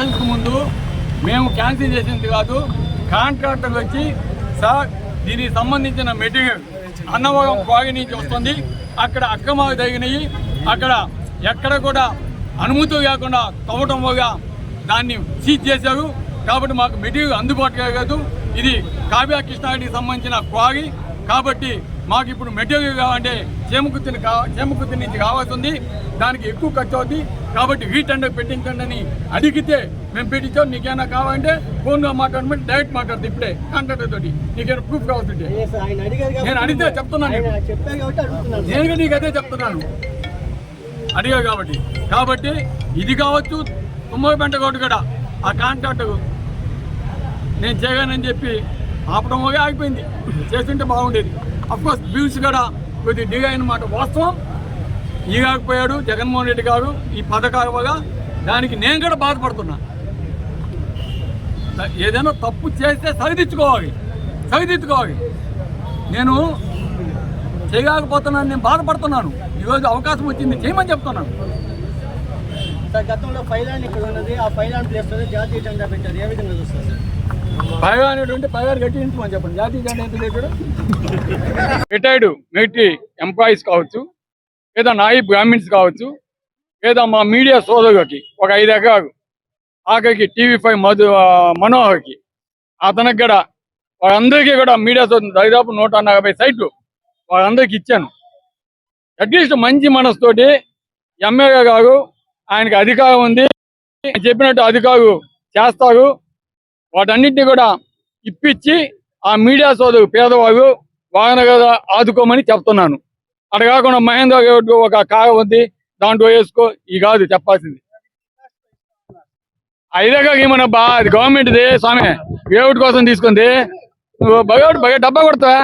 ముందు మేము క్యాన్సిల్ చేసింది కాదు కాంట్రాక్టర్ వచ్చి సార్ దీనికి సంబంధించిన మెటీరియల్ అన్నవరం క్వారీ నుంచి వస్తుంది. అక్కడ అక్రమాలు జరిగినాయి. అక్కడ ఎక్కడ కూడా అనుమతి లేకుండా తవ్వటం వల్ల దాన్ని సీజ్ చేశారు. కాబట్టి మాకు మెటీరియల్ అందుబాటులో లేదు. ఇది కావ్య కృష్ణారెడ్డికి సంబంధించిన క్వారీ. కాబట్టి మాకు ఇప్పుడు మెటీరియల్ కావాలంటే చేమకుర్తిని కా చేమకుర్తి నుంచి కావాల్సి ఉంది. దానికి ఎక్కువ ఖర్చు అవుతుంది కాబట్టి రీటెండర్ పెట్టించండి అని అడిగితే మేము పెట్టించాం నీకేమైనా కావాలంటే ఫోన్లో మాట్లాడమంటే డైరెక్ట్ మాట్లాడుతుంది ఇప్పుడే కాంట్రాక్టర్ తోటి. నీకేమైనా ప్రూఫ్ కావాల్సింటే నేను అడిగితే చెప్తున్నాను. నేను. నీకు అదే చెప్తున్నాను. అడిగా కాబట్టి. కాబట్టి ఇది కావచ్చు తుమ్మల పెంట కొట్టు కూడా. ఆ కాంట్రాక్టర్ నేను చేయగానని చెప్పి ఆపడం ఆగిపోయింది. చేస్తుంటే బాగుండేది. అఫ్కోర్స్ వ్యూస్ కూడా కొద్ది డిగా అయిన మాట వాస్తవం. ఈ కాకపోయాడు జగన్మోహన్ రెడ్డి గారు ఈ పథకాల వల్ల దానికి నేను కూడా బాధపడుతున్నా. ఏదైనా తప్పు చేస్తే సరిదిద్దుకోవాలి. సరిదిద్దుకోవాలి. నేను చేయలేకపోతున్నాను నేను బాధపడుతున్నాను. ఈరోజు అవకాశం వచ్చింది చేయమని చెప్తున్నాను. సార్ గతంలో ఫైలాండ్ ఇక్కడ ఉన్నది. ఆ ప్లేస్ జాతీయ జెండా పెట్టారు. ఏ విధంగా చూస్తారు సార్? పైగా అనేటువంటి పైగా కట్టించమని చెప్పండి. జాతీయ జెండా ఎందుకు పెట్టాడు రిటైర్డ్ మిలిటరీ ఎంప్లాయీస్ కావచ్చు. లేదా నాయి బ్రాహ్మిన్స్ కావచ్చు లేదా మా మీడియా సోదరులకి ఒక ఐదు ఎకరాలు ఆఖరికి టీవీ ఫైవ్ మధు మనోహర్కి అతనికి కూడా వాళ్ళందరికీ కూడా మీడియా సోదరు దాదాపు నూట నలభై సైట్లు వాళ్ళందరికీ ఇచ్చాను. అట్లీస్ట్ మంచి మనసుతోటి ఎమ్మెల్యే గారు ఆయనకి అధికారం ఉంది చెప్పినట్టు అధికారులు చేస్తారు వాటన్నిటిని కూడా ఇప్పించి ఆ మీడియా సోదరు పేదవాళ్ళు వాహన ఆదుకోమని చెప్తున్నాను. అటు కాకుండా మహేంద్ర గౌడ్ ఒక కాగ ఉంది దాంట్లో వేసుకో. ఈ కాదు చెప్పాల్సింది. ఐదేగా ఏమన్నా బా అది గవర్నమెంట్ది స్వామి. వేవుడి కోసం తీసుకుంది. నువ్వు బగోడు బగ డబ్బా కొడతావా?